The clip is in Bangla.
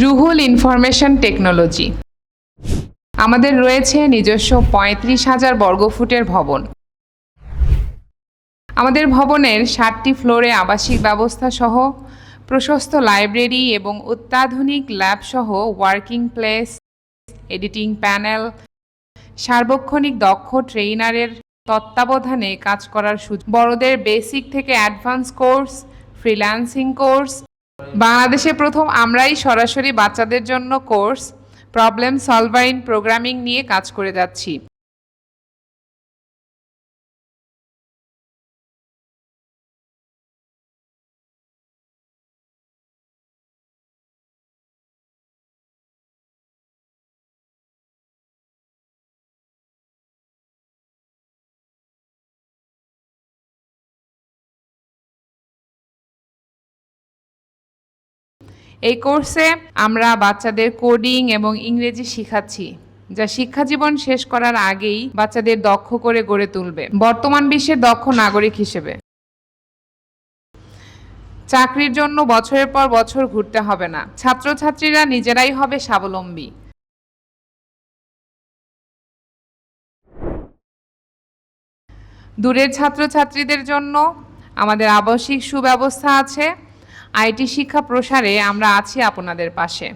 Ruhul information technology. আমাদের রয়েছে নিজস্ব পঁয়ত্রিশ হাজার বর্গফুটের ভবন। আমাদের ভবনের ষাটটি ফ্লোরে আবাসিক ব্যবস্থা সহ প্রশস্ত লাইব্রেরি এবং অত্যাধুনিক ল্যাব সহ ওয়ার্কিং প্লেস, এডিটিং প্যানেল, সার্বক্ষণিক দক্ষ ট্রেইনারের তত্ত্বাবধানে কাজ করার সুযোগ। বড়দের বেসিক থেকে অ্যাডভান্স কোর্স, ফ্রিল্যান্সিং কোর্স বাংলাদেশে প্রথম আমরাই সরাসরি বাচ্চাদের জন্য কোর্স প্রবলেম সলভাইন প্রোগ্রামিং নিয়ে কাজ করে যাচ্ছি। এই কোর্সে আমরা বাচ্চাদের কোডিং এবং ইংরেজি শিখাচ্ছি, যা শিক্ষা জীবন শেষ করার আগেই বাচ্চাদের দক্ষ করে গড়ে তুলবে, বর্তমান বিশ্বের দক্ষ নাগরিক হিসেবে। চাকরির জন্য বছরের পর বছর ঘুরতে হবে না, ছাত্রছাত্রীরা নিজেরাই হবে স্বাবলম্বী। দূরের ছাত্রছাত্রীদের জন্য আমাদের আবাসিক সুব্যবস্থা আছে। আইটি শিক্ষা প্রসারে আমরা আছি আপনাদের পাশে।